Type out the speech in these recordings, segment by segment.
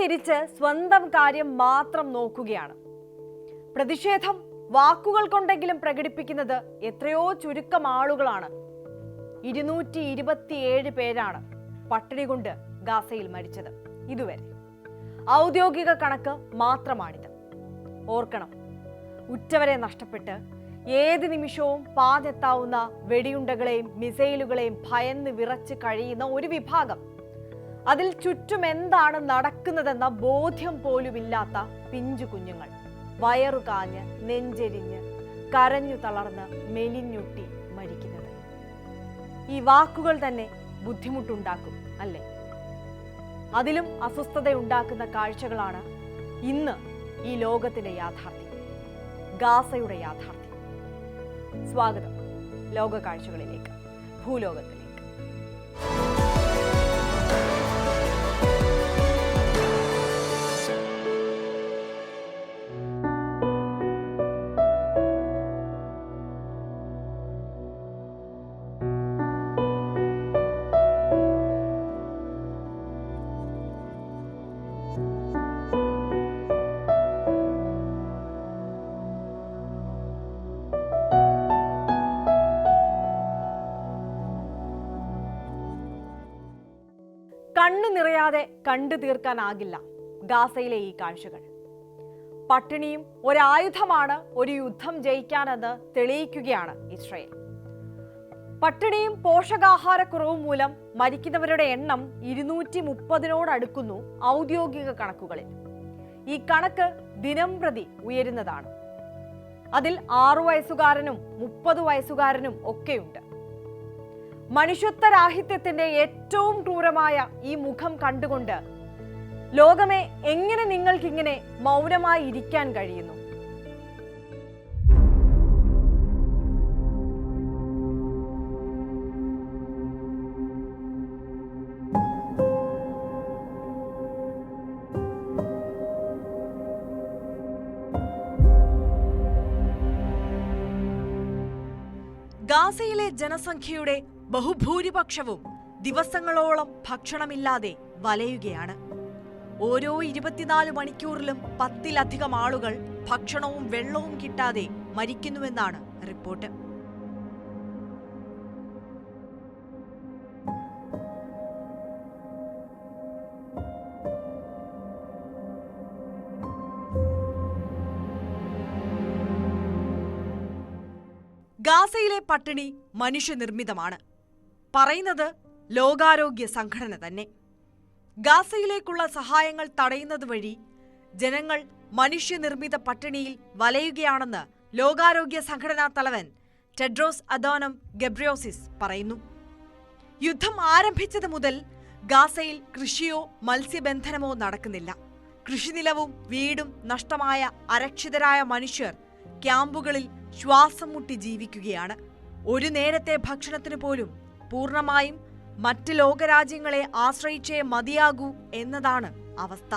തിരിച്ച് സ്വന്തം കാര്യം മാത്രം നോക്കുകയാണ്. പ്രതിഷേധം വാക്കുകൾ കൊണ്ടെങ്കിലും പ്രകടിപ്പിക്കുന്നത് എത്രയോ ചുരുക്കം ആളുകളാണ്. ഇരുന്നൂറ്റി ഇരുപത്തിയേഴ് പേരാണ് പട്ടിണി കൊണ്ട് ഗാസയിൽ മരിച്ചത് ഇതുവരെ. ഔദ്യോഗിക കണക്ക് മാത്രമാണിത്. ഓർക്കണം ഉറ്റവരെ നഷ്ടപ്പെട്ട് ഏത് നിമിഷവും പാതെത്താവുന്ന വെടിയുണ്ടകളെയും മിസൈലുകളെയും ഭയന്ന് വിറച്ച് കഴിയുന്ന ഒരു വിഭാഗം അതിൽ ചുറ്റും എന്താണ് നടക്കുന്നതെന്ന ബോധ്യം പോലുമില്ലാത്ത പിഞ്ചു കുഞ്ഞുങ്ങൾ. വയറു കാഞ്ഞ് നെഞ്ചെരിഞ്ഞ് കരഞ്ഞു തളർന്ന് മെലിഞ്ഞൊട്ടി മരിക്കുന്നത്. ഈ വാക്കുകൾ തന്നെ ബുദ്ധിമുട്ടുണ്ടാക്കും അല്ലേ? അതിലും അസ്വസ്ഥതയുണ്ടാക്കുന്ന കാഴ്ചകളാണ് ഇന്ന് ഈ ലോകത്തിന്റെ യാഥാർത്ഥ്യം ഗാസയുടെ യാഥാർത്ഥ്യം. സ്വാഗതം ലോക കാഴ്ചകളിലേക്ക് ഭൂലോകത്തിലേക്ക്. കണ്ണു നിറയാതെ കണ്ടു തീർക്കാനാകില്ല ഗാസയിലെ ഈ കാഴ്ചകൾ. പട്ടിണിയും ഒരായുധമാണ് ഒരു യുദ്ധം ജയിക്കാനെന്ന് തെളിയിക്കുകയാണ് ഇസ്രയേൽ. പട്ടിണിയും പോഷകാഹാരക്കുറവും മൂലം മരിക്കുന്നവരുടെ എണ്ണം ഇരുന്നൂറ്റി മുപ്പതിനോടടുക്കുന്നു ഔദ്യോഗിക കണക്കുകളിൽ. ഈ കണക്ക് ദിനം പ്രതി ഉയരുന്നതാണ്. അതിൽ ആറു വയസ്സുകാരനും മുപ്പത് വയസ്സുകാരനും ഒക്കെയുണ്ട്. മനുഷ്യത്വരാഹിത്യത്തിന്റെ ഏറ്റവും ക്രൂരമായ ഈ മുഖം കണ്ടുകൊണ്ട് ലോകമേ എങ്ങനെ നിങ്ങൾക്കിങ്ങനെ മൗനമായി ഇരിക്കാൻ കഴിയുന്നു? ഗാസയിലെ ജനസംഖ്യയുടെ ബഹുഭൂരിപക്ഷവും ദിവസങ്ങളോളം ഭക്ഷണമില്ലാതെ വലയുകയാണ്. ഓരോ ഇരുപത്തിനാല് മണിക്കൂറിലും പത്തിലധികം ആളുകൾ ഭക്ഷണവും വെള്ളവും കിട്ടാതെ മരിക്കുന്നുവെന്നാണ് റിപ്പോർട്ട്. ഗാസയിലെ പട്ടിണി മനുഷ്യനിർമ്മിതമാണ്. പറയുന്നത് ലോകാരോഗ്യ സംഘടന തന്നെ. ഗാസയിലേക്കുള്ള സഹായങ്ങൾ തടയുന്നത് വഴി ജനങ്ങൾ മനുഷ്യനിർമ്മിത പട്ടിണിയിൽ വലയുകയാണെന്ന് ലോകാരോഗ്യ സംഘടനാ തലവൻ ടെഡ്രോസ് അദോനം ഗബ്രിയോസിസ് പറയുന്നു. യുദ്ധം ആരംഭിച്ചത് മുതൽ ഗാസയിൽ കൃഷിയോ മത്സ്യബന്ധനമോ നടക്കുന്നില്ല. കൃഷിനിലവും വീടും നഷ്ടമായ അരക്ഷിതരായ മനുഷ്യർ ക്യാമ്പുകളിൽ ശ്വാസം മുട്ടി ജീവിക്കുകയാണ്. ഒരു നേരത്തെ ഭക്ഷണത്തിന് പോലും പൂർണമായും മറ്റ് ലോകരാജ്യങ്ങളെ ആശ്രയിച്ചേ മതിയാകൂ എന്നതാണ് അവസ്ഥ.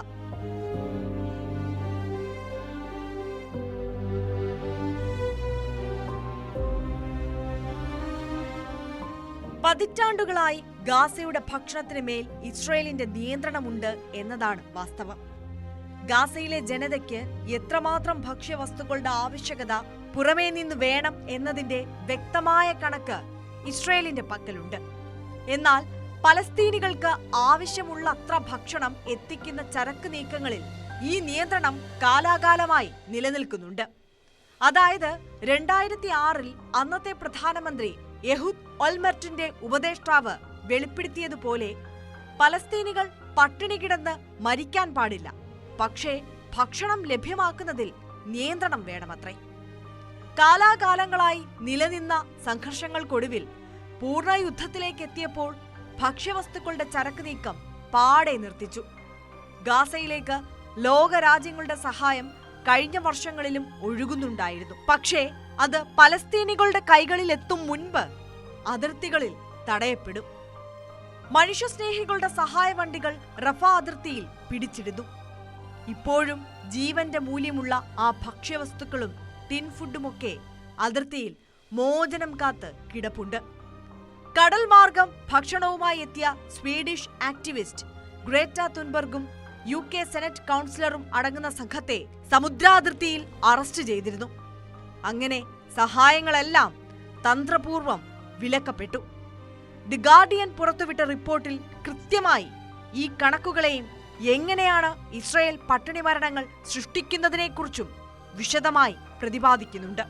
പതിറ്റാണ്ടുകളായി ഗാസയുടെ ഭക്ഷണത്തിന് മേൽ ഇസ്രയേലിന്റെ നിയന്ത്രണമുണ്ട് എന്നതാണ് വാസ്തവം. ഗാസയിലെ ജനതയ്ക്ക് എത്രമാത്രം ഭക്ഷ്യവസ്തുക്കളുടെ ആവശ്യകത പുറമേ നിന്ന് വേണം എന്നതിന്റെ വ്യക്തമായ കണക്ക് ഇസ്രയേലിന്റെ പക്കലുണ്ട്. എന്നാൽ പലസ്തീനികൾക്ക് ആവശ്യമുള്ള അത്ര ഭക്ഷണം എത്തിക്കുന്ന ചരക്ക് നീക്കങ്ങളിൽ ഈ നിയന്ത്രണം കാലാകാലമായി നിലനിൽക്കുന്നുണ്ട്. അതായത് രണ്ടായിരത്തി ആറിൽ അന്നത്തെ പ്രധാനമന്ത്രി യഹുദ് ഒൽമർട്ടിന്റെ ഉപദേഷ്ടാവ് വെളിപ്പെടുത്തിയതുപോലെ പലസ്തീനികൾ പട്ടിണി കിടന്ന് മരിക്കാൻ പാടില്ല. പക്ഷേ ഭക്ഷണം ലഭ്യമാക്കുന്നതിൽ നിയന്ത്രണം വേണമത്രേ. കാലാകാലങ്ങളായി നിലനിന്ന സംഘർഷങ്ങൾക്കൊടുവിൽ പൂർണ യുദ്ധത്തിലേക്ക് എത്തിയപ്പോൾ ഭക്ഷ്യവസ്തുക്കളുടെ ചരക്ക് നീക്കം പാടെ നിർത്തിച്ചു. ഗാസയിലേക്ക് ലോകരാജ്യങ്ങളുടെ സഹായം കഴിഞ്ഞ വർഷങ്ങളിലും ഒഴുകുന്നുണ്ടായിരുന്നു. പക്ഷേ അത് പലസ്തീനികളുടെ കൈകളിലെത്തും മുൻപ് അതിർത്തികളിൽ തടയപ്പെടും. മനുഷ്യസ്നേഹികളുടെ സഹായ വണ്ടികൾ റഫ അതിർത്തിയിൽ പിടിച്ചിടുന്നു. ഇപ്പോഴും ജീവന്റെ മൂല്യമുള്ള ആ ഭക്ഷ്യവസ്തുക്കളും ടിൻ ഫുഡുമൊക്കെ അതിർത്തിയിൽ മോചനം കാത്ത് കിടപ്പുണ്ട്. കടൽ മാർഗം ഭക്ഷണവുമായി എത്തിയ സ്വീഡിഷ് ആക്ടിവിസ്റ്റ് ഗ്രേറ്റ തുൻബർഗും യു കെ സെനറ്റ് കൗൺസിലറും അടങ്ങുന്ന സംഘത്തെ സമുദ്രാതിർത്തിയിൽ അറസ്റ്റ് ചെയ്തിരുന്നു. അങ്ങനെ സഹായങ്ങളെല്ലാം തന്ത്രപൂർവം വിലക്കപ്പെട്ടു. ദി ഗാർഡിയൻ പുറത്തുവിട്ട റിപ്പോർട്ടിൽ കൃത്യമായി ഈ കണക്കുകളെയും എങ്ങനെയാണ് ഇസ്രയേൽ പട്ടിണി മരണങ്ങൾ സൃഷ്ടിക്കുന്നതിനെക്കുറിച്ചും വിശദമായി പ്രതിപാദിക്കുന്നുണ്ട്.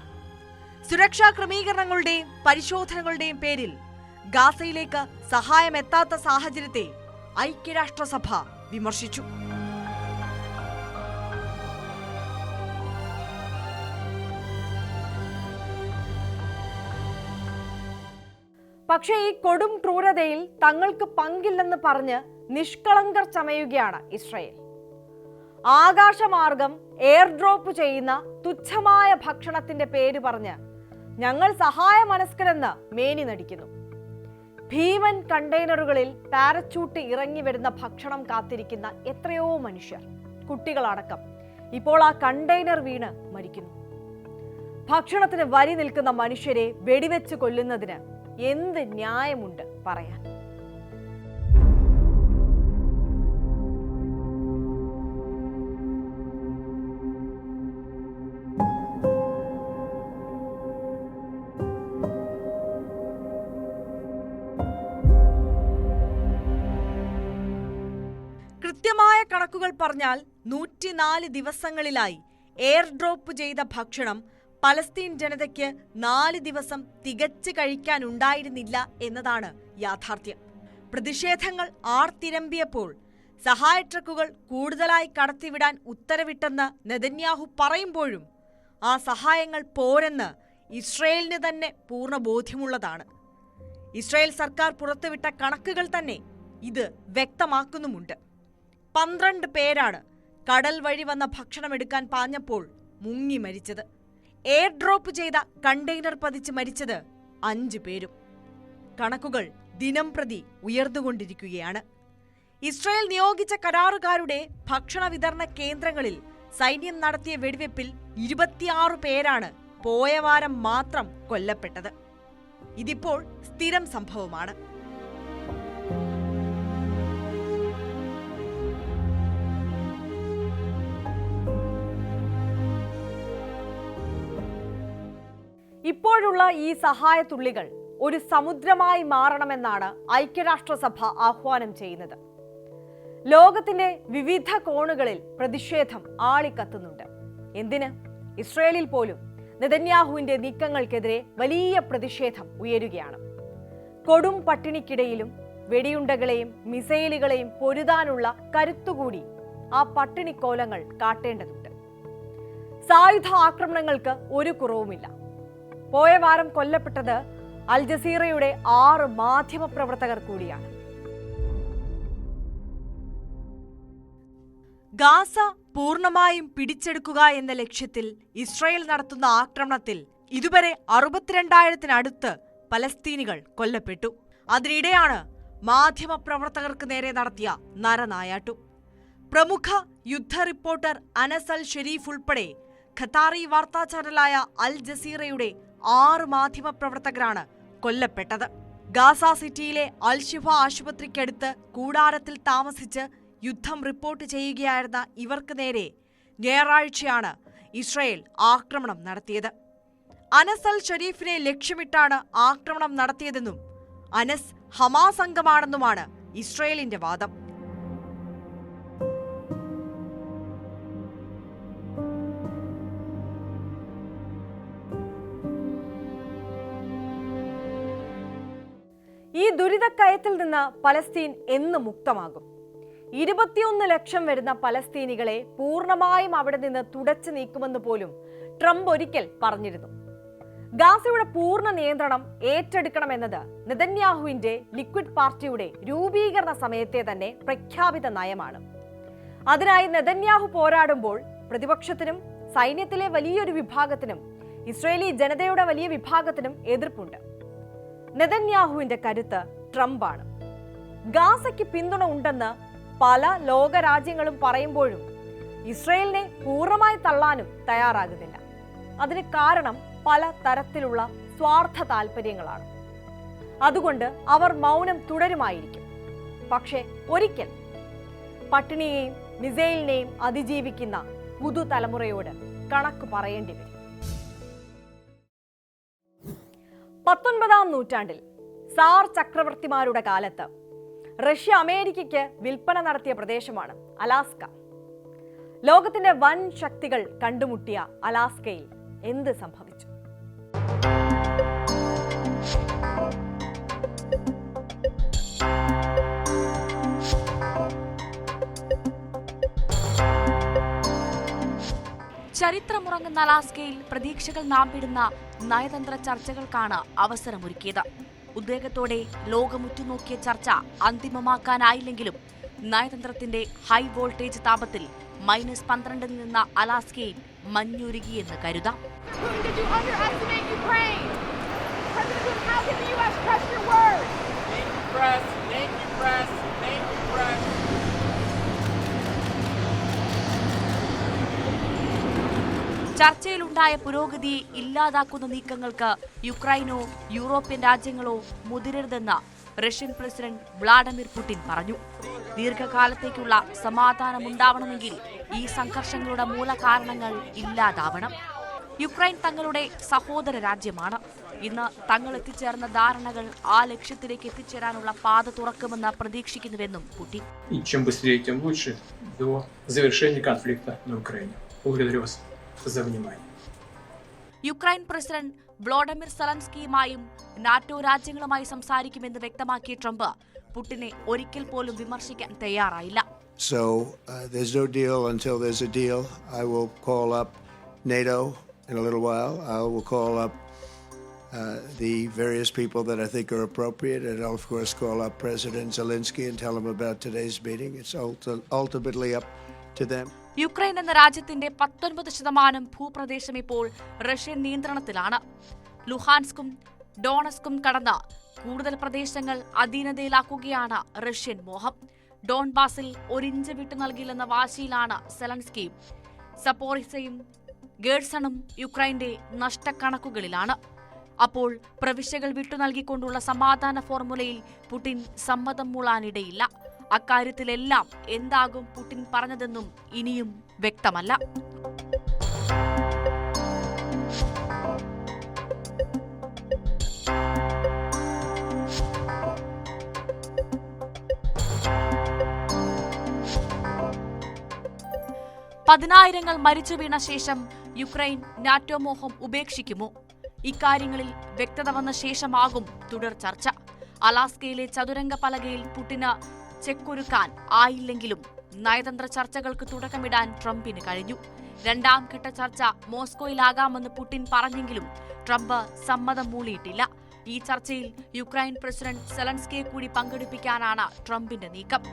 സുരക്ഷാ ക്രമീകരണങ്ങളുടെയും പരിശോധനകളുടെയും പേരിൽ ഗാസയിലേക്ക് സഹായമെത്താത്ത സാഹചര്യത്തെ ഐക്യരാഷ്ട്രസഭ വിമർശിച്ചു. പക്ഷേ ഈ കൊടും ക്രൂരതയിൽ തങ്ങൾക്ക് പങ്കില്ലെന്ന് പറഞ്ഞ് നിഷ്കളങ്കർ ചമയുകയാണ് ഇസ്രയേൽ. ആകാശമാർഗം എയർ ഡ്രോപ്പ് ചെയ്യുന്ന തുച്ഛമായ ഭക്ഷണത്തിന്റെ പേര് പറഞ്ഞ് ഞങ്ങൾ സഹായ മനസ്കരെന്ന് മേനി നടിക്കുന്നു. ഭീമൻ കണ്ടെയ്നറുകളിൽ പാരച്ചൂട്ട് ഇറങ്ങി വരുന്ന ഭക്ഷണം കാത്തിരിക്കുന്ന എത്രയോ മനുഷ്യർ കുട്ടികളടക്കം ഇപ്പോൾ ആ കണ്ടെയ്നർ വീണ് മരിക്കുന്നു. ഭക്ഷണത്തിന് വരി നിൽക്കുന്ന മനുഷ്യരെ വെടിവെച്ച് കൊല്ലുന്നതിന് എന്ത് ന്യായമുണ്ട് പറയാൻ? കൃത്യമായ കണക്കുകൾ പറഞ്ഞാൽ നൂറ്റിനാല് ദിവസങ്ങളിലായി എയർ ഡ്രോപ്പ് ചെയ്ത ഭക്ഷണം പലസ്തീൻ ജനതയ്ക്ക് നാല് ദിവസം തികച്ച് കഴിക്കാനുണ്ടായിരുന്നില്ല എന്നതാണ് യാഥാർത്ഥ്യം. പ്രതിഷേധങ്ങൾ ആർത്തിരമ്പിയപ്പോൾ സഹായ ട്രക്കുകൾ കൂടുതലായി കടത്തിവിടാൻ ഉത്തരവിട്ടെന്ന് നെതന്യാഹു പറയുമ്പോഴും ആ സഹായങ്ങൾ പോരെന്ന് ഇസ്രയേലിന് തന്നെ പൂർണ ബോധ്യമുള്ളതാണ്. ഇസ്രയേൽ സർക്കാർ പുറത്തുവിട്ട കണക്കുകൾ തന്നെ ഇത് വ്യക്തമാക്കുന്നുമുണ്ട്. പന്ത്രണ്ട് പേരാണ് കടൽ വഴി വന്ന ഭക്ഷണം എടുക്കാൻ പാഞ്ഞപ്പോൾ മുങ്ങി മരിച്ചത്. എയർ ഡ്രോപ്പ് ചെയ്ത കണ്ടെയ്നർ പതിച്ച് മരിച്ചത് അഞ്ചു പേരും. കണക്കുകൾ ദിനം പ്രതി ഉയർന്നുകൊണ്ടിരിക്കുകയാണ്. ഇസ്രയേൽ നിയോഗിച്ച കരാറുകാരുടെ ഭക്ഷണ വിതരണ കേന്ദ്രങ്ങളിൽ സൈന്യം നടത്തിയ വെടിവെപ്പിൽ ഇരുപത്തിയാറ് പേരാണ് പോയ വാരം മാത്രം കൊല്ലപ്പെട്ടത്. ഇതിപ്പോൾ സ്ഥിരം സംഭവമാണ്. ഇപ്പോഴുള്ള ഈ സഹായത്തുള്ളികൾ ഒരു സമുദ്രമായി മാറണമെന്നാണ് ഐക്യരാഷ്ട്രസഭ ആഹ്വാനം ചെയ്യുന്നത്. ലോകത്തിന്റെ വിവിധ കോണുകളിൽ പ്രതിഷേധം ആളിക്കത്തുന്നുണ്ട്. എന്തിന്? ഇസ്രയേലിൽ പോലും നെതന്യാഹുവിന്റെ നീക്കങ്ങൾക്കെതിരെ വലിയ പ്രതിഷേധം ഉയരുകയാണ്. കൊടും പട്ടിണിക്കിടയിലും വെടിയുണ്ടകളെയും മിസൈലുകളെയും പൊരുതാനുള്ള കരുത്തുകൂടി ആ പട്ടിണിക്കോലങ്ങൾ കാട്ടേണ്ടതുണ്ട്. സായുധ ആക്രമണങ്ങൾക്ക് ഒരു കുറവുമില്ല. പോയ വാരം കൊല്ലപ്പെട്ടത് അൽ ജസീറയുടെ ആറ് മാധ്യമ പ്രവർത്തകർ കൂടിയാണ്. ഗാസ പൂർണമായും പിടിച്ചെടുക്കുക എന്ന ലക്ഷ്യത്തിൽ ഇസ്രായേൽ നടത്തുന്ന ആക്രമണത്തിൽ ഇതുവരെ അറുപത്തിരണ്ടായിരത്തിനടുത്ത് പലസ്തീനികൾ കൊല്ലപ്പെട്ടു. അതിനിടെയാണ് മാധ്യമപ്രവർത്തകർക്ക് നേരെ നടത്തിയ നരനായാട്ടു. പ്രമുഖ യുദ്ധ റിപ്പോർട്ടർ അനസ് അൽ ഷെരീഫ് ഉൾപ്പെടെ ഖത്താറി വാർത്താ ചാനലായ അൽ ജസീറയുടെ ആറ് മാധ്യമപ്രവർത്തകരാണ് കൊല്ലപ്പെട്ടത്. ഗാസ സിറ്റിയിലെ അൽഷിഫ ആശുപത്രിക്കടുത്ത് കൂടാരത്തിൽ താമസിച്ച് യുദ്ധം റിപ്പോർട്ട് ചെയ്യുകയായിരുന്ന ഇവർക്ക് നേരെ ഞായറാഴ്ചയാണ് ഇസ്രയേൽ ആക്രമണം നടത്തിയത്. അനസ് അൽ ഷരീഫിനെ ലക്ഷ്യമിട്ടാണ് ആക്രമണം നടത്തിയതെന്നും അനസ് ഹമാസ് അംഗമാണെന്നുമാണ് ഇസ്രയേലിന്റെ വാദം. ദുരിതക്കയത്തിൽ നിന്ന് പലസ്തീൻ എന്ന് മുക്തമാകും. ഇരുപത്തിയൊന്ന് ലക്ഷം വരുന്ന പലസ്തീനികളെ പൂർണമായും അവിടെ നിന്ന് തുടച്ചു നീക്കുമെന്ന് പോലും ട്രംപ് ഒരിക്കൽ പറഞ്ഞിരുന്നു. ഗാസയുടെ പൂർണ നിയന്ത്രണം ഏറ്റെടുക്കണമെന്നത് നിതന്യാഹുവിന്റെ ലിക്വിഡ് പാർട്ടിയുടെ രൂപീകരണ സമയത്തെ തന്നെ പ്രഖ്യാപിത നയമാണ്. അതിനായി നെതന്യാഹു പോരാടുമ്പോൾ പ്രതിപക്ഷത്തിനും സൈന്യത്തിലെ വലിയൊരു വിഭാഗത്തിനും ഇസ്രയേലി ജനതയുടെ വലിയ വിഭാഗത്തിനും എതിർപ്പുണ്ട്. നെതന്യാഹുവിന്റെ കരുത്ത് ട്രംപാണ്. ഗാസയ്ക്ക് പിന്തുണ ഉണ്ടെന്ന് പല ലോകരാജ്യങ്ങളും പറയുമ്പോഴും ഇസ്രയേലിനെ പൂർണമായി തള്ളാനും തയ്യാറാകുന്നില്ല. അതിന് കാരണം പല തരത്തിലുള്ള സ്വാർത്ഥ താല്പര്യങ്ങളാണ് അതുകൊണ്ട് അവർ മൗനം തുടരുമായിരിക്കും. പക്ഷേ ഒരിക്കൽ പട്ടിണിയെയും മിസൈലിനെയും അതിജീവിക്കുന്ന പുതുതലമുറയോട് കണക്ക് പറയേണ്ടി വരും. പത്തൊൻപതാം നൂറ്റാണ്ടിൽ സാർ ചക്രവർത്തിമാരുടെ കാലത്ത് റഷ്യ അമേരിക്കയ്ക്ക് വിൽപ്പന നടത്തിയ പ്രദേശമാണ് അലാസ്ക. ലോകത്തിന്റെ വൻ ശക്തികൾ കണ്ടുമുട്ടിയ അലാസ്കയിൽ എന്ത് സംഭവിച്ചു? ചരിത്രമുറങ്ങുന്ന അലാസ്കയിൽ പ്രതീക്ഷകൾ നാമ്പിടുന്ന നയതന്ത്ര ചർച്ചകൾക്കാണ് അവസരമൊരുക്കിയത്. ഉദ്വേഗത്തോടെ ലോകമുറ്റുനോക്കിയ ചർച്ച അന്തിമമാക്കാനായില്ലെങ്കിലും നയതന്ത്രത്തിന്റെ ഹൈ വോൾട്ടേജ് താപത്തിൽ മൈനസ് പന്ത്രണ്ടിൽ നിന്ന അലാസ്കയിൽ മഞ്ഞുരുകിയെന്ന് കരുതാം. ചർച്ചയിലുണ്ടായ പുരോഗതിയെ ഇല്ലാതാക്കുന്ന നീക്കങ്ങൾക്ക് യുക്രൈനോ യൂറോപ്യൻ രാജ്യങ്ങളോ മുതിരരുതെന്ന് റഷ്യൻ പ്രസിഡന്റ് വ്ളാഡിമിർ പുടിൻ പറഞ്ഞു ദീർഘകാലത്തേക്കുള്ള സമാധാനമുണ്ടാവണമെങ്കിൽ ഈ സംഘർഷങ്ങളുടെ മൂലകാരണങ്ങൾ ഇല്ലാതാവണം യുക്രൈൻ തങ്ങളുടെ സഹോദര രാജ്യമാണ് ഇന്ന് തങ്ങൾ എത്തിച്ചേർന്ന ധാരണകൾ ആ ലക്ഷ്യത്തിലേക്ക് എത്തിച്ചേരാനുള്ള പാത തുറക്കുമെന്ന് പ്രതീക്ഷിക്കുന്നുവെന്നും പുടിൻ И чем быстрее, тем лучше до завершения конфликта на Украине. Благодарю вас за внимание. യുക്രൈൻ പ്രസിഡന്റ് വ്ളോഡമിർ സലൻസ്കിയുമായും നാറ്റോ രാജ്യങ്ങളുമായി സംസാരിക്കുമെന്ന് വ്യക്തമാക്കിയ ട്രംപ് പുടിനെ ഒരിക്കൽ പോലും വിമർശിക്കാൻ തയ്യാറായില്ല So uh, there's no deal until there's a deal. I will call up NATO in a little while. I will call up uh, the various people that I think are appropriate, and I'll of course call up President Zelensky and tell him about today's meeting. It's ulti- ultimately up to them. Ukraine എന്ന രാജ്യത്തിന്റെ പത്തൊൻപത് ശതമാനം ഭൂപ്രദേശം ഇപ്പോൾ Russian നിയന്ത്രണത്തിലാണ്. ലുഹാൻസ്കും ഡോണസ്കും കടന്ന കൂടുതൽ പ്രദേശങ്ങൾ അധീനതയിലാക്കുകയാണ് റഷ്യൻ മോഹം. ഡോൺബാസിൽ ഒരിഞ്ച് വിട്ടു നൽകില്ലെന്ന വാശിയിലാണ് സെലൻസ്കിയും സപ്പോറിസയും ഗേഴ്സണും യുക്രൈന്റെ നഷ്ടക്കണക്കുകളിലാണ്. അപ്പോൾ പ്രവിശ്യകൾ വിട്ടു നൽകിക്കൊണ്ടുള്ള സമാധാന ഫോർമുലയിൽ പുടിൻ സമ്മതം മൂളാനിടയില്ല. അക്കാര്യത്തിലെല്ലാം എന്താകും പുടിൻ പറഞ്ഞതെന്നും ഇനിയും വ്യക്തമല്ല. പതിനായിരങ്ങൾ മരിച്ചു വീണ ശേഷം യുക്രൈൻ നാറ്റോമോഹം ഉപേക്ഷിക്കുമോ? ഇക്കാര്യങ്ങളിൽ വ്യക്തത വന്ന ശേഷമാകും തുടർ ചർച്ച. അലാസ്കയിലെ ചതുരംഗ പലകയിൽ പുട്ടിന് ചെക്കൊരുക്കാൻ ആയില്ലെങ്കിലും നയതന്ത്ര ചർച്ചകൾക്ക് തുടക്കമിടാൻ ട്രംപിന് കഴിഞ്ഞു. രണ്ടാം ഘട്ട ചർച്ച മോസ്കോയിലാകാമെന്ന് പുടിൻ പറഞ്ഞെങ്കിലും ട്രംപ് സമ്മതം മൂളിയിട്ടില്ല. ഈ ചർച്ചയിൽ യുക്രൈൻ പ്രസിഡന്റ് സെലൻസ്കിയെ കൂടി പങ്കെടുപ്പിക്കാനാണ് ട്രംപിന്റെ നീക്കം.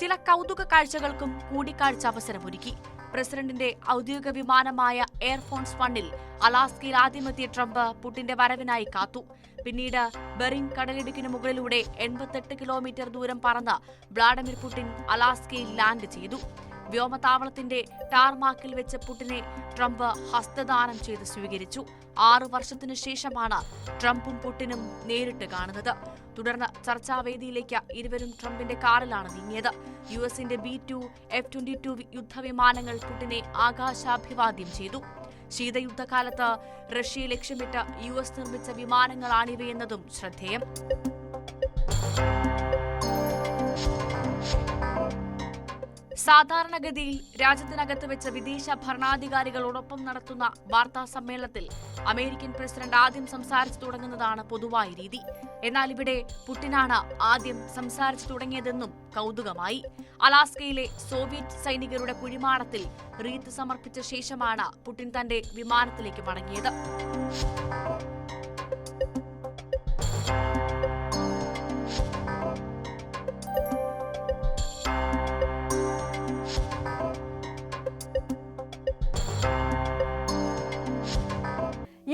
ചില കൗതുക കാഴ്ചകൾക്കും കൂടിക്കാഴ്ച അവസരമൊരുക്കി. പ്രസിഡന്റിന്റെ ഔദ്യോഗിക വിമാനമായ എയർഫോൺസ് വണ്ണിൽ അലാസ്കയിൽ ആദ്യമെത്തിയ ട്രംപ് പുട്ടിന്റെ വരവിനായി കാത്തു. പിന്നീട് ബെറിംഗ് കടലിടുക്കിന് മുകളിലൂടെ എൺപത്തെട്ട് കിലോമീറ്റർ ദൂരം പറന്ന് വ്ളാഡിമിർ പുടിൻ അലാസ്കയിൽ ലാൻഡ് ചെയ്തു. വ്യോമതാവളത്തിന്റെ ടാർമാക്കിൽ വെച്ച് പുടിനെ ട്രംപ് ഹസ്തദാനം ചെയ്ത് സ്വീകരിച്ചു. ആറു വർഷത്തിനു ശേഷമാണ് ട്രംപും പുടിനും നേരിട്ട് കാണുന്നത്. തുടർന്ന് ചർച്ചാവേദിയിലേക്ക് ഇരുവരും ട്രംപിന്റെ കാറിലാണ് നീങ്ങിയത്. യു എസിന്റെ B two F twenty two യുദ്ധവിമാനങ്ങൾ പുടിനെ ആകാശാഭിവാദ്യം ചെയ്തു. ശീതയുദ്ധകാലത്ത് റഷ്യയെ ലക്ഷ്യമിട്ട് യു എസ് നിർമ്മിച്ച വിമാനങ്ങളാണിവയെന്നതും ശ്രദ്ധേയം. സാധാരണഗതിയിൽ രാജ്യത്തിനകത്ത് വെച്ച വിദേശ ഭരണാധികാരികളോടൊപ്പം നടത്തുന്ന വാർത്താ സമ്മേളനത്തിൽ അമേരിക്കൻ പ്രസിഡന്റ് ആദ്യം സംസാരിച്ചു തുടങ്ങുന്നതാണ് പൊതുവായ രീതി. എന്നാൽ ഇവിടെ പുട്ടിനാണ് ആദ്യം സംസാരിച്ചു തുടങ്ങിയതെന്നും കൗതുകമായി. അലാസ്കയിലെ സോവിയറ്റ് സൈനികരുടെ കുഴിമാടത്തിൽ റീത്ത് സമർപ്പിച്ച ശേഷമാണ് പുടിൻ തന്റെ വിമാനത്തിലേക്ക് മടങ്ങിയത്.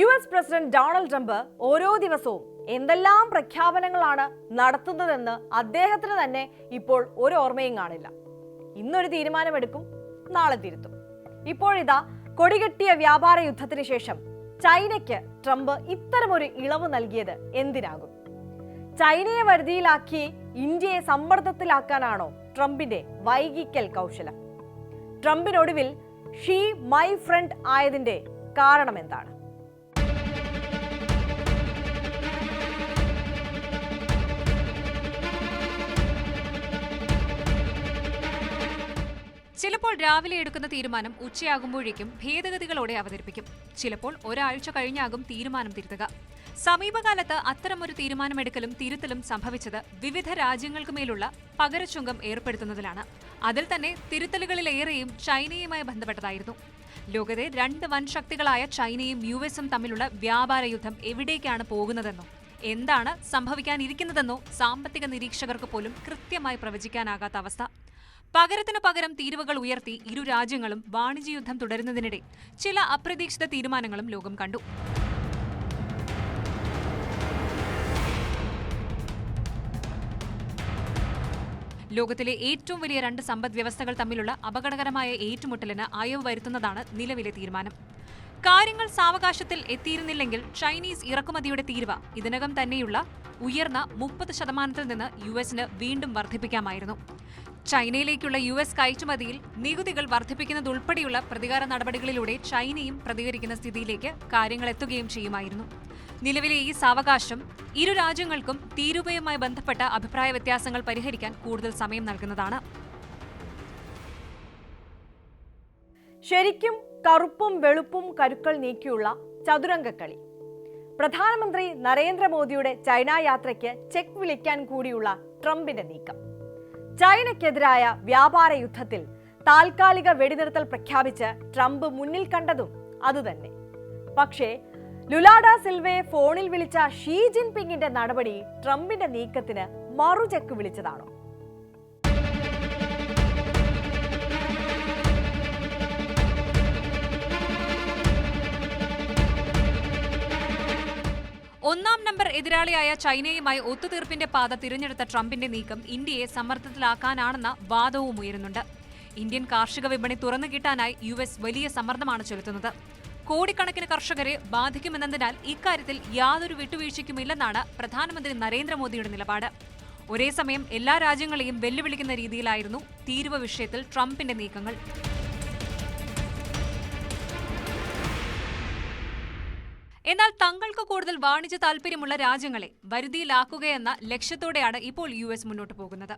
U S president Donald Trump ഓരോ ദിവസവും എന്തെല്ലാം പ്രഖ്യാപനങ്ങളാണ് നടത്തുന്നതെന്ന് അദ്ദേഹത്തിന് തന്നെ ഇപ്പോൾ ഒരു ഓർമ്മയും കാണില്ല. ഇന്നൊരു തീരുമാനമെടുക്കും നാളെ തിരുത്തും. ഇപ്പോഴിതാ കൊടികെട്ടിയ വ്യാപാര യുദ്ധത്തിന് ശേഷം ചൈനയ്ക്ക് ട്രംപ് ഇത്തരമൊരു ഇളവ് നൽകിയത് എന്തിനാകും? ചൈനയെ വരുതിയിലാക്കി ഇന്ത്യയെ സമ്മർദ്ദത്തിലാക്കാനാണോ ട്രംപിന്റെ വൈകിക്കൽ കൗശലം? ട്രംപിനൊടുവിൽ ഷീ മൈ ഫ്രണ്ട് ആയതിന്റെ കാരണം എന്താണ് ചിലപ്പോൾ രാവിലെ എടുക്കുന്ന തീരുമാനം ഉച്ചയാകുമ്പോഴേക്കും ഭേദഗതികളോടെ അവതരിപ്പിക്കും. ചിലപ്പോൾ ഒരാഴ്ച കഴിഞ്ഞാകും തീരുമാനം തിരുത്തുക. സമീപകാലത്ത് അത്തരമൊരു തീരുമാനമെടുക്കലും തിരുത്തലും സംഭവിച്ചത് വിവിധ രാജ്യങ്ങൾക്ക് മേലുള്ള പകരച്ചുങ്കം ഏർപ്പെടുത്തുന്നതിലാണ്. അതിൽ തന്നെ തിരുത്തലുകളിലേറെയും ചൈനയുമായി ബന്ധപ്പെട്ടതായിരുന്നു. ലോകത്തെ രണ്ട് വൻ ശക്തികളായ ചൈനയും യു എസും തമ്മിലുള്ള വ്യാപാര യുദ്ധം എവിടേക്കാണ് പോകുന്നതെന്നോ എന്താണ് സംഭവിക്കാനിരിക്കുന്നതെന്നോ സാമ്പത്തിക നിരീക്ഷകർക്ക് പോലും കൃത്യമായി പ്രവചിക്കാനാകാത്ത അവസ്ഥ. പകരത്തിനു പകരം തീരുവകൾ ഉയർത്തി ഇരു രാജ്യങ്ങളും വാണിജ്യ യുദ്ധം തുടരുന്നതിനിടെ ചില അപ്രതീക്ഷിത തീരുമാനങ്ങളും ലോകം കണ്ടു. ലോകത്തിലെ ഏറ്റവും വലിയ രണ്ട് സമ്പദ് വ്യവസ്ഥകൾ തമ്മിലുള്ള അപകടകരമായ ഏറ്റുമുട്ടലിന് അയവ് വരുത്തുന്നതാണ് നിലവിലെ തീരുമാനം. കാര്യങ്ങൾ സാവകാശത്തിൽ എത്തിയിരുന്നില്ലെങ്കിൽ ചൈനീസ് ഇറക്കുമതിയുടെ തീരുവ ഇതിനകം തന്നെയുള്ള ഉയർന്ന മുപ്പത് ശതമാനത്തിൽ നിന്ന് യു എസിന് വീണ്ടും വർദ്ധിപ്പിക്കാമായിരുന്നു. ചൈനയിലേക്കുള്ള യു എസ് കയറ്റുമതിയിൽ നികുതികൾ വർദ്ധിപ്പിക്കുന്നതുൾപ്പെടെയുള്ള പ്രതികാര നടപടികളിലൂടെ ചൈനയും പ്രതികരിക്കുന്ന സ്ഥിതിയിലേക്ക് കാര്യങ്ങൾ എത്തുകയും ചെയ്യുമായിരുന്നു. നിലവിലെ ഈ സാവകാശം ഇരു രാജ്യങ്ങൾക്കും തീരുവയുമായി ബന്ധപ്പെട്ട അഭിപ്രായ വ്യത്യാസങ്ങൾ പരിഹരിക്കാൻ കൂടുതൽ സമയം നൽകുന്നതാണ്. ശരിക്കും കറുപ്പും വെളുപ്പും കരുക്കൾ നീക്കിയുള്ള ചതുരംഗക്കളി പ്രധാനമന്ത്രി നരേന്ദ്രമോദിയുടെ ചൈന യാത്രയ്ക്ക് ചെക്ക് വിളിക്കാൻ കൂടിയുള്ള ട്രംപിന്റെ നീക്കം. ചൈനയ്ക്കെതിരായ വ്യാപാര യുദ്ധത്തിൽ താൽക്കാലിക വെടിനിർത്തൽ പ്രഖ്യാപിച്ച് ട്രംപ് മുന്നിൽ കണ്ടതും അതുതന്നെ. പക്ഷേ ലുലാഡ സിൽവയെ ഫോണിൽ വിളിച്ച ഷീ ജിൻപിങ്ങിന്റെ നടപടി ട്രംപിന്റെ നീക്കത്തിന് മറുചെക്ക് വിളിച്ചതാണോ? നമ്പർ എതിരാളിയായ ചൈനയുമായി ഒത്തുതീർപ്പിന്റെ പാത തിരഞ്ഞെടുത്ത ട്രംപിന്റെ നീക്കം ഇന്ത്യയെ സമ്മർദ്ദത്തിലാക്കാനാണെന്ന വാദവും ഉയരുന്നുണ്ട്. ഇന്ത്യൻ കാർഷിക വിപണി തുറന്നു കിട്ടാനായി യു എസ് വലിയ സമ്മർദ്ദമാണ് ചെലുത്തുന്നത്. കോടിക്കണക്കിന് കർഷകരെ ബാധിക്കുമെന്നതിനാൽ ഇക്കാര്യത്തിൽ യാതൊരു വിട്ടുവീഴ്ചയ്ക്കുമില്ലെന്നാണ് പ്രധാനമന്ത്രി നരേന്ദ്രമോദിയുടെ നിലപാട്. ഒരേ സമയം എല്ലാ രാജ്യങ്ങളെയും വെല്ലുവിളിക്കുന്ന രീതിയിലായിരുന്നു തീരുവ വിഷയത്തിൽ ട്രംപിന്റെ നീക്കങ്ങൾ. എന്നാൽ തങ്ങൾക്ക് കൂടുതൽ വാണിജ്യ താൽപര്യമുള്ള രാജ്യങ്ങളെ വരുതിയിലാക്കുകയെന്ന ലക്ഷ്യത്തോടെയാണ് ഇപ്പോൾ യു എസ് മുന്നോട്ട് പോകുന്നത്.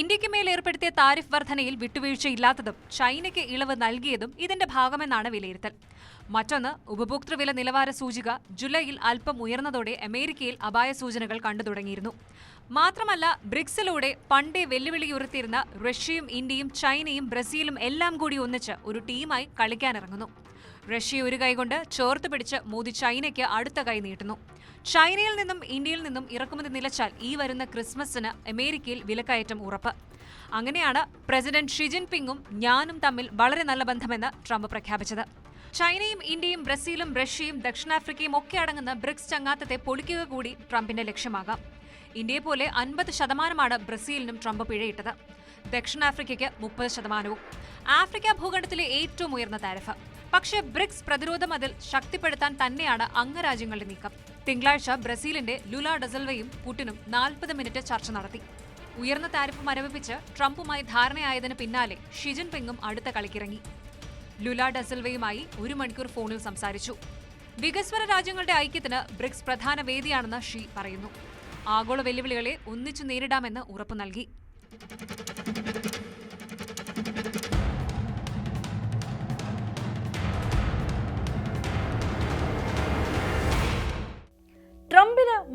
ഇന്ത്യയ്ക്ക് മേൽ ഏർപ്പെടുത്തിയ താരിഫ് വർധനയിൽ വിട്ടുവീഴ്ചയില്ലാത്തതും ചൈനയ്ക്ക് ഇളവ് നൽകിയതും ഇതിന്റെ ഭാഗമെന്നാണ് വിലയിരുത്തൽ. മറ്റൊന്ന് ഉപഭോക്തൃ വില നിലവാര സൂചിക ജൂലൈയിൽ അല്പം ഉയർന്നതോടെ അമേരിക്കയിൽ അപായ സൂചനകൾ കണ്ടു തുടങ്ങിയിരുന്നു. മാത്രമല്ല ബ്രിക്സിലൂടെ പണ്ടേ വെല്ലുവിളി ഉയർത്തിയിരുന്ന റഷ്യയും ഇന്ത്യയും ചൈനയും ബ്രസീലും എല്ലാം കൂടി ഒന്നിച്ച് ഒരു ടീമായി കളിക്കാനിറങ്ങുന്നു. റഷ്യ ഒരു കൈകൊണ്ട് ചോർത്ത് പിടിച്ച് മോദി ചൈനയ്ക്ക് അടുത്ത കൈ നീട്ടുന്നു. ചൈനയിൽ നിന്നും ഇന്ത്യയിൽ നിന്നും ഇറക്കുമതി നിലച്ചാൽ ഈ വരുന്ന ക്രിസ്മസിന് അമേരിക്കയിൽ വിലക്കയറ്റം ഉറപ്പ്. അങ്ങനെയാണ് പ്രസിഡന്റ് ഷി ജിൻപിങ്ങും ഞാനും തമ്മിൽ വളരെ നല്ല ബന്ധമെന്ന് ട്രംപ് പ്രഖ്യാപിച്ചത്. ചൈനയും ഇന്ത്യയും ബ്രസീലും റഷ്യയും ദക്ഷിണാഫ്രിക്കയും ഒക്കെ അടങ്ങുന്ന ബ്രിക്സ് ചങ്ങാത്തത്തെ പൊളിക്കുക കൂടി ട്രംപിന്റെ ലക്ഷ്യമാകാം. ഇന്ത്യയെ പോലെ അൻപത് ശതമാനമാണ് ബ്രസീലിനും ട്രംപ് പിഴയിട്ടത്. ദക്ഷിണാഫ്രിക്കയ്ക്ക് മുപ്പത് ശതമാനവും. ആഫ്രിക്ക ഭൂഖണ്ഡത്തിലെ ഏറ്റവും ഉയർന്ന താരിഫ്. പക്ഷേ ബ്രിക്സ് പ്രതിരോധ മതിൽ ശക്തിപ്പെടുത്താൻ തന്നെയാണ് അംഗരാജ്യങ്ങളുടെ നീക്കം. തിങ്കളാഴ്ച ബ്രസീലിന്റെ ലുല ഡസൽവയും പുടിനും നാൽപ്പത് മിനിറ്റ് ചർച്ച നടത്തി. ഉയർന്ന താരിഫ് മരവിപ്പിച്ച് ട്രംപുമായി ധാരണയായതിന് പിന്നാലെ ഷിജിൻ പിങ്ങും അടുത്ത കളിക്കിറങ്ങി. ലുല ഡസൽവയുമായി ഒരു മണിക്കൂർ ഫോണിൽ സംസാരിച്ചു. വികസ്വര രാജ്യങ്ങളുടെ ഐക്യത്തിന് ബ്രിക്സ് പ്രധാന വേദിയാണെന്ന് ഷീ പറയുന്നു. ആഗോള വെല്ലുവിളികളെ ഒന്നിച്ചു നേരിടാമെന്ന് ഉറപ്പു നൽകി.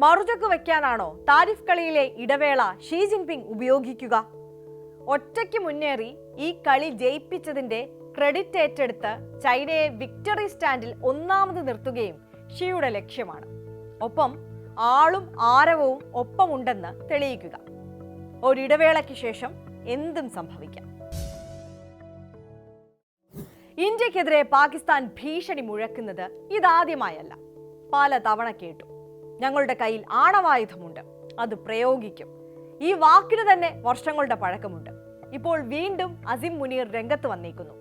മറുചക്ക് വയ്ക്കാനാണോ താരിഫ് കളിയിലെ ഇടവേള ഷീ ജിൻപിങ് ഉപയോഗിക്കുക? ഒറ്റയ്ക്ക് മുന്നേറി ഈ കളി ജയിപ്പിച്ചതിന്റെ ക്രെഡിറ്റ് ഏറ്റെടുത്ത് ചൈനയെ വിക്ടറി സ്റ്റാൻഡിൽ ഒന്നാമത് നിർത്തുകയും ഷിയുടെ ലക്ഷ്യമാണ്. ഒപ്പം ആളും ആരവവും ഒപ്പമുണ്ടെന്ന് തെളിയിക്കുക. ഒരിടവേളയ്ക്ക് ശേഷം എന്തും സംഭവിക്കാം. ഇന്ത്യക്കെതിരെ പാകിസ്ഥാൻ ഭീഷണി മുഴക്കുന്നത് ഇതാദ്യമായല്ല. പല തവണ കേട്ടു. ഞങ്ങളുടെ കയ്യിൽ ആണവായുധമുണ്ട്. അത് പ്രയോഗിക്കും. ഈ വാക്കിന് തന്നെ വർഷങ്ങളുടെ പഴക്കമുണ്ട്. ഇപ്പോൾ വീണ്ടും അസിം മുനീർ രംഗത്ത് വന്നേക്കുന്നു.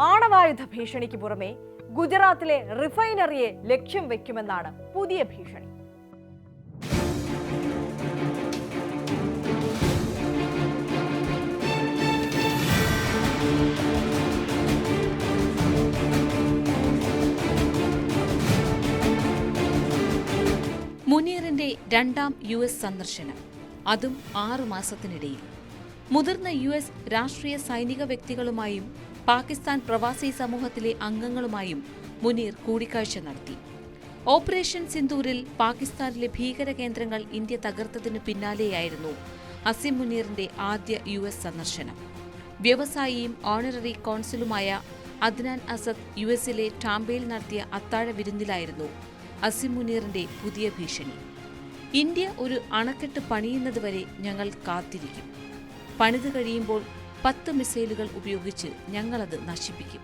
ആണവായുധ ഭീഷണിക്ക് പുറമെ ഗുജറാത്തിലെ റിഫൈനറിയെ ലക്ഷ്യം വെക്കുമെന്നാണ് പുതിയ ഭീഷണി. മുനീറിന്റെ രണ്ടാം യു എസ് സന്ദർശനം അതും ആറു മാസത്തിനിടയിൽ. മുതിർന്ന യു എസ് രാഷ്ട്രീയ സൈനിക വ്യക്തികളുമായും പാകിസ്ഥാൻ പ്രവാസി സമൂഹത്തിലെ അംഗങ്ങളുമായും മുനീർ കൂടിക്കാഴ്ച നടത്തി. ഓപ്പറേഷൻ സിന്ദൂരിൽ പാകിസ്ഥാനിലെ ഭീകര കേന്ദ്രങ്ങൾ ഇന്ത്യ തകർത്തതിനു പിന്നാലെയായിരുന്നു അസിം മുനീറിന്റെ ആദ്യ യു എസ് സന്ദർശനം. വ്യവസായിയും ഓണററി കോൺസുലുമായ അദ്നാൻ അസദ് യു എസിലെ ടാംബയിൽ നടത്തിയ അത്താഴ വിരുന്നിലായിരുന്നു അസിം മുനീറിന്റെ പുതിയ ഭീഷണി. ഇന്ത്യ ഒരു അണക്കെട്ട് പണിയുന്നതുവരെ ഞങ്ങൾ കാത്തിരിക്കും. പണിത് കഴിയുമ്പോൾ പത്ത് മിസൈലുകൾ ഉപയോഗിച്ച് ഞങ്ങളത് നശിപ്പിക്കും.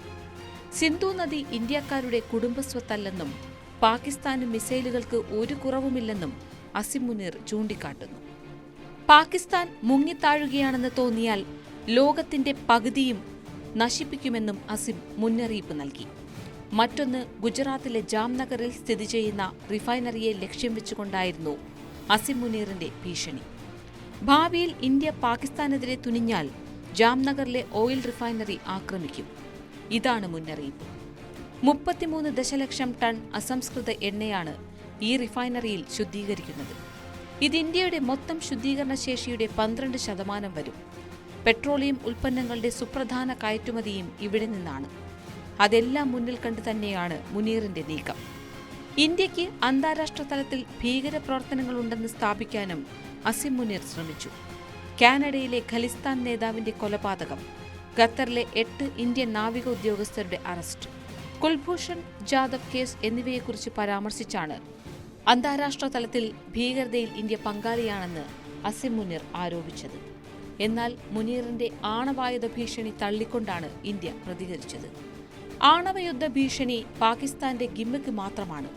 സിന്ധു നദി ഇന്ത്യക്കാരുടെ കുടുംബസ്വത്തല്ലെന്നും പാകിസ്ഥാന് മിസൈലുകൾക്ക് ഒരു കുറവുമില്ലെന്നും അസിം മുനീർ ചൂണ്ടിക്കാട്ടുന്നു. പാകിസ്ഥാൻ മുങ്ങിത്താഴുകയാണെന്ന് തോന്നിയാൽ ലോകത്തിന്റെ പകുതിയും നശിപ്പിക്കുമെന്നും അസിം മുന്നറിയിപ്പ് നൽകി. മറ്റൊന്ന് ഗുജറാത്തിലെ ജാംനഗറിൽ സ്ഥിതി ചെയ്യുന്ന റിഫൈനറിയെ ലക്ഷ്യം വെച്ചുകൊണ്ടായിരുന്നു അസിം മുനീറിന്റെ ഭീഷണി. ഭാവിയിൽ ഇന്ത്യ പാകിസ്ഥാനെതിരെ തുനിഞ്ഞാൽ ജാംനഗറിലെ ഓയിൽ റിഫൈനറി ആക്രമിക്കും. ഇതാണ് മുന്നറിയിപ്പ്. മുപ്പത്തിമൂന്ന് ദശലക്ഷം ടൺ അസംസ്കൃത എണ്ണയാണ് ഈ റിഫൈനറിയിൽ ശുദ്ധീകരിക്കുന്നത്. ഇത് ഇന്ത്യയുടെ മൊത്തം ശുദ്ധീകരണ ശേഷിയുടെ പന്ത്രണ്ട് ശതമാനം വരും. പെട്രോളിയം ഉൽപ്പന്നങ്ങളുടെ സുപ്രധാന കയറ്റുമതിയും ഇവിടെ നിന്നാണ്. അതെല്ലാം മുന്നിൽ കണ്ടു തന്നെയാണ് മുനീറിന്റെ നീക്കം. ഇന്ത്യയ്ക്ക് അന്താരാഷ്ട്ര തലത്തിൽ ഭീകര പ്രവർത്തനങ്ങളുണ്ടെന്ന് സ്ഥാപിക്കാനും അസിം മുനീർ ശ്രമിച്ചു. കാനഡയിലെ ഖലിസ്ഥാൻ നേതാവിന്റെ കൊലപാതകം ഖത്തറിലെ എട്ട് ഇന്ത്യൻ നാവിക ഉദ്യോഗസ്ഥരുടെ അറസ്റ്റ് കുൽഭൂഷൺ ജാദവ് കേസ് എന്നിവയെക്കുറിച്ച് പരാമർശിച്ചാണ് അന്താരാഷ്ട്ര തലത്തിൽ ഭീകരതയിൽ ഇന്ത്യ പങ്കാളിയാണെന്ന് അസിം മുനീർ ആരോപിച്ചത്. എന്നാൽ മുനീറിന്റെ ആണവായുധ ഭീഷണി തള്ളിക്കൊണ്ടാണ് ഇന്ത്യ പ്രതികരിച്ചത്. ആണവയുദ്ധ ഭീഷണി പാകിസ്ഥാന്റെ ഗിമ്മക്ക് മാത്രമാണ്.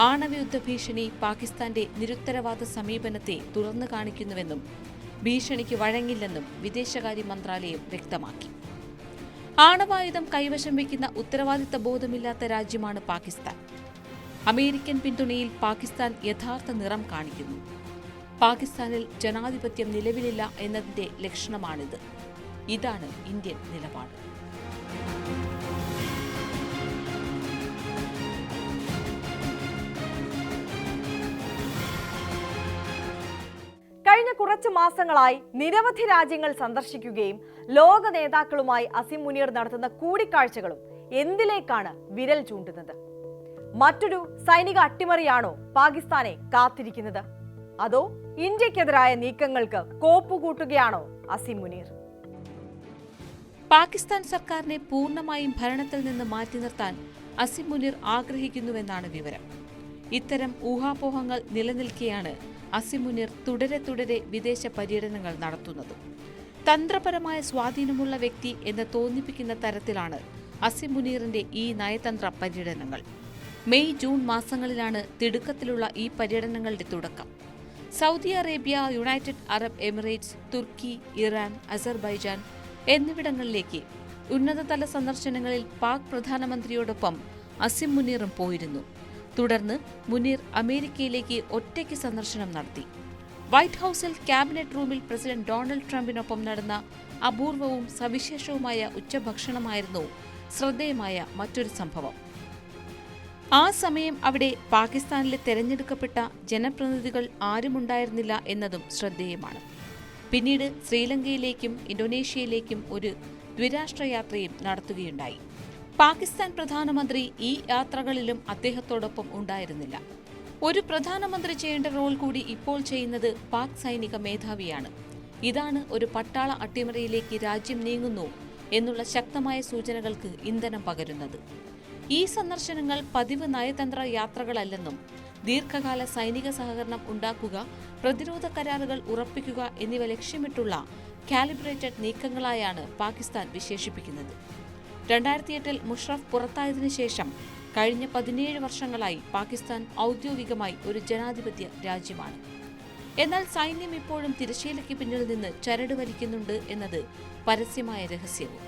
ആണവയുദ്ധ ഭീഷണി പാകിസ്ഥാന്റെ നിരുത്തരവാദ സമീപനത്തെ തുറന്നു കാണിക്കുന്നുവെന്നും ഭീഷണിക്ക് വഴങ്ങില്ലെന്നും വിദേശകാര്യ മന്ത്രാലയം വ്യക്തമാക്കി. ആണവായുധം കൈവശം വയ്ക്കുന്ന ഉത്തരവാദിത്ത ബോധമില്ലാത്ത രാജ്യമാണ് പാകിസ്ഥാൻ. അമേരിക്കൻ പിന്തുണയിൽ പാകിസ്ഥാൻ യഥാർത്ഥ നിറം കാണിക്കുന്നു. പാകിസ്ഥാനിൽ ജനാധിപത്യം നിലവിലില്ല എന്നതിന്റെ ലക്ഷണമാണിത്. ഇതാണ് ഇന്ത്യൻ നിലപാട്. കഴിഞ്ഞ കുറച്ച് മാസങ്ങളായി നിരവധി രാജ്യങ്ങൾ സന്ദർശിക്കുകയും ലോക നേതാക്കളുമായി അസിം മുനീർ നടത്തുന്ന കൂടിക്കാഴ്ചകളും എന്തിലേക്കാണ് വിരൽ ചൂണ്ടുന്നത്? മറ്റൊരു സൈനിക അട്ടിമറിയാണോ പാകിസ്ഥാനെ കാത്തിരിക്കുന്നത്? അതോ ഇന്ത്യക്കെതിരായ നീക്കങ്ങൾക്ക് കോപ്പുകൂട്ടുകയാണോ അസിം മുനീർ? പാകിസ്ഥാൻ സർക്കാരിനെ പൂർണമായും ഭരണത്തിൽ നിന്ന് മാറ്റി നിർത്താൻ അസിം മുനീർ ആഗ്രഹിക്കുന്നുവെന്നാണ് വിവരം. ഇത്തരം ഊഹാപോഹങ്ങൾ നിലനിൽക്കെയാണ് അസിം മുനീർ തുടരെ തുടരെ വിദേശ പര്യടനങ്ങൾ നടത്തുന്നത്. തന്ത്രപരമായ സ്വാധീനമുള്ള വ്യക്തി എന്ന് തോന്നിപ്പിക്കുന്ന തരത്തിലാണ് അസിമുനീറിന്റെ ഈ നയതന്ത്ര പര്യടനങ്ങൾ. മെയ് ജൂൺ മാസങ്ങളിലാണ് തിടുക്കത്തിലുള്ള ഈ പര്യടനങ്ങളുടെ തുടക്കം. Saudi Arabia United Arab Emirates തുർക്കി ഇറാൻ അസർബൈജാൻ എന്നിവിടങ്ങളിലേക്ക് ഉന്നതതല സന്ദർശനങ്ങളിൽ പാക് പ്രധാനമന്ത്രിയോടൊപ്പം അസിം മുനീറും പോയിരുന്നു. തുടർന്ന് മുനീർ അമേരിക്കയിലേക്ക് ഒറ്റയ്ക്ക് സന്ദർശനം നടത്തി. വൈറ്റ് ഹൌസിൽ ക്യാബിനറ്റ് റൂമിൽ പ്രസിഡന്റ് ഡൊണാൾഡ് ട്രംപിനൊപ്പം നടന്ന അപൂർവവും സവിശേഷവുമായ ഉച്ചഭക്ഷണമായിരുന്നു ശ്രദ്ധേയമായ മറ്റൊരു സംഭവം. ആ സമയം അവിടെ പാകിസ്ഥാനിലെ തെരഞ്ഞെടുക്കപ്പെട്ട ജനപ്രതിനിധികൾ ആരുമുണ്ടായിരുന്നില്ല എന്നതും ശ്രദ്ധേയമാണ്. പിന്നീട് ശ്രീലങ്കയിലേക്കും ഇന്തോനേഷ്യയിലേക്കും ഒരു ദ്വിരാഷ്ട്ര യാത്രയും നടത്തുകയുണ്ടായി. പാകിസ്ഥാൻ പ്രധാനമന്ത്രി ഈ യാത്രകളിലും അദ്ദേഹത്തോടൊപ്പം ഉണ്ടായിരുന്നില്ല. ഒരു പ്രധാനമന്ത്രി ചെയ്യേണ്ട റോൾ കൂടി ഇപ്പോൾ ചെയ്യുന്നത് പാക് സൈനിക മേധാവിയാണ്. ഇതാണ് ഒരു പട്ടാള അട്ടിമറിയിലേക്ക് രാജ്യം നീങ്ങുന്നു എന്നുള്ള ശക്തമായ സൂചനകൾക്ക് ഇന്ധനം പകരുന്നത്. ഈ സന്ദർശനങ്ങൾ പതിവ് നയതന്ത്ര യാത്രകളല്ലെന്നും ദീർഘകാല സൈനിക സഹകരണം ഉണ്ടാക്കുക പ്രതിരോധ കരാറുകൾ ഉറപ്പിക്കുക എന്നിവ ലക്ഷ്യമിട്ടുള്ള കാലിബ്രേറ്റഡ് നീക്കങ്ങളായാണ് പാകിസ്ഥാൻ വിശേഷിപ്പിക്കുന്നത്. രണ്ടായിരത്തി എട്ടിൽ മുഷറഫ് പുറത്തായതിനു ശേഷം കഴിഞ്ഞ പതിനേഴ് വർഷങ്ങളായി പാകിസ്ഥാൻ ഔദ്യോഗികമായി ഒരു ജനാധിപത്യ രാജ്യമാണ്. എന്നാൽ സൈന്യം ഇപ്പോഴും തിരശ്ശീലയ്ക്ക് പിന്നിൽ നിന്ന് ചരട് വലിക്കുന്നുണ്ട് എന്നത് പരസ്യമായ രഹസ്യവും.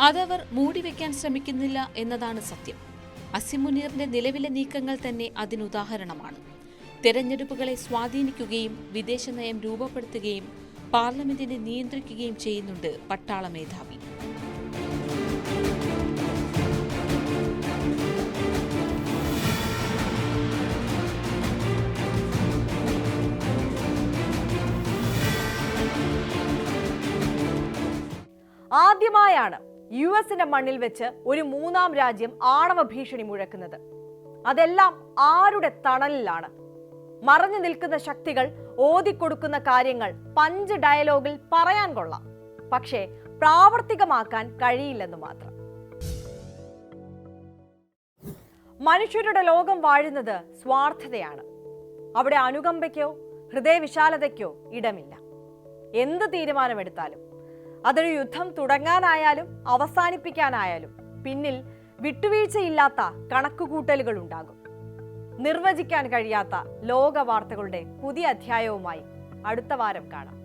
അതവർ മൂടിവെക്കാൻ ശ്രമിക്കുന്നില്ല എന്നതാണ് സത്യം. അസിമുനീറിന്റെ നിലവിലെ നീക്കങ്ങൾ തന്നെ അതിനുദാഹരണമാണ്. തെരഞ്ഞെടുപ്പുകളെ സ്വാധീനിക്കുകയും വിദേശ നയം രൂപപ്പെടുത്തുകയും പാർലമെന്റിനെ നിയന്ത്രിക്കുകയും ചെയ്യുന്നുണ്ട് പട്ടാള മേധാവി. ആദ്യമായാണ് യു എസിന്റെ മണ്ണിൽ വെച്ച് ഒരു മൂന്നാം രാജ്യം ആണവ ഭീഷണി മുഴക്കുന്നത്. അതെല്ലാം ആരുടെ തണലിലാണ്? മറഞ്ഞു നിൽക്കുന്ന ശക്തികൾ ഓതിക്കൊടുക്കുന്ന കാര്യങ്ങൾ പഞ്ച് ഡയലോഗിൽ പറയാൻ കൊള്ളാം. പക്ഷേ പ്രാവർത്തികമാക്കാൻ കഴിയില്ലെന്ന് മാത്രം. മനുഷ്യരുടെ ലോകം വാഴുന്നത് സ്വാർത്ഥതയാണ്. അവിടെ അനുകമ്പയ്ക്കോ ഹൃദയവിശാലതയ്ക്കോ ഇടമില്ല. എന്ത് തീരുമാനമെടുത്താലും അതൊരു യുദ്ധം തുടങ്ങാനായാലും അവസാനിപ്പിക്കാനായാലും പിന്നിൽ വിട്ടുവീഴ്ചയില്ലാത്ത കണക്കുകൂട്ടലുകൾ ഉണ്ടാകും. നിർവചിക്കാൻ കഴിയാത്ത ലോക വാർത്തകളുടെ പുതിയ അധ്യായവുമായി അടുത്ത വാരം കാണാം.